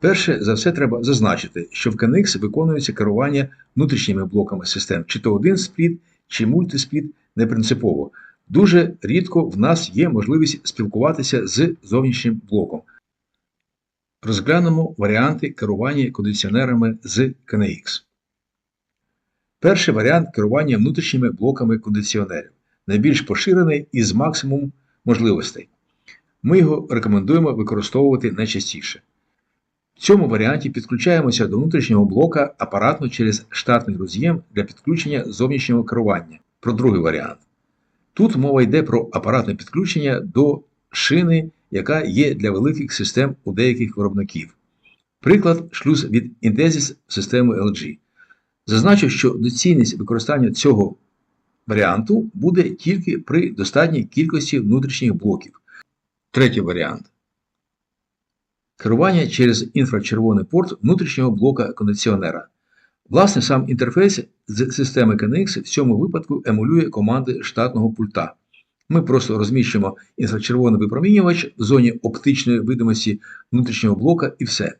Перше за все треба зазначити, що в KNX виконується керування внутрішніми блоками систем, чи то один спліт, чи мультиспліт не принципово. Дуже рідко в нас є можливість спілкуватися з зовнішнім блоком. Розглянемо варіанти керування кондиціонерами з KNX. Перший варіант керування внутрішніми блоками кондиціонерів, найбільш поширений і з максимум можливостей. Ми його рекомендуємо використовувати найчастіше. В цьому варіанті підключаємося до внутрішнього блока апаратно через штатний роз'єм для підключення зовнішнього керування. Про другий варіант. Тут мова йде про апаратне підключення до шини, яка є для великих систем у деяких виробників. Приклад шлюз від Intesis в систему LG. Зазначу, що доцільність використання цього варіанту буде тільки при достатній кількості внутрішніх блоків. Третій варіант. Керування через інфрачервоний порт внутрішнього блока кондиціонера. Власне, сам інтерфейс з системи KNX в цьому випадку емулює команди штатного пульта. Ми просто розміщуємо інфрачервоний випромінювач в зоні оптичної видимості внутрішнього блока і все.